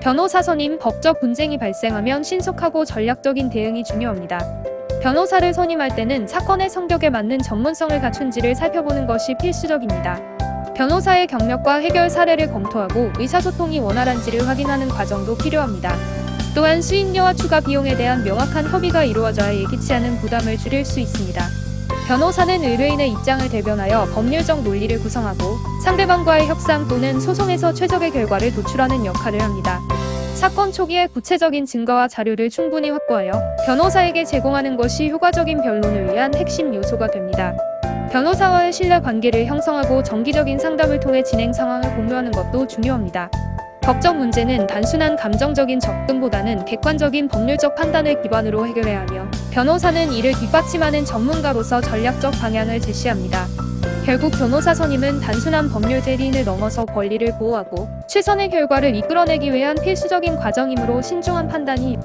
변호사 선임 법적 분쟁이 발생하면 신속하고 전략적인 대응이 중요합니다. 변호사를 선임할 때는 사건의 성격에 맞는 전문성을 갖춘지를 살펴보는 것이 필수적입니다. 변호사의 경력과 해결 사례를 검토하고 의사소통이 원활한지를 확인하는 과정도 필요합니다. 또한 수임료와 추가 비용에 대한 명확한 협의가 이루어져야 예기치 않은 부담을 줄일 수 있습니다. 변호사는 의뢰인의 입장을 대변하여 법률적 논리를 구성하고 상대방과의 협상 또는 소송에서 최적의 결과를 도출하는 역할을 합니다. 사건 초기에 구체적인 증거와 자료를 충분히 확보하여 변호사에게 제공하는 것이 효과적인 변론을 위한 핵심 요소가 됩니다. 변호사와의 신뢰 관계를 형성하고 정기적인 상담을 통해 진행 상황을 공유하는 것도 중요합니다. 법적 문제는 단순한 감정적인 접근보다는 객관적인 법률적 판단을 기반으로 해결해야 하며 변호사는 이를 뒷받침하는 전문가로서 전략적 방향을 제시합니다. 결국 변호사 선임은 단순한 법률 대리인을 넘어서 권리를 보호하고 최선의 결과를 이끌어내기 위한 필수적인 과정이므로 신중한 판단이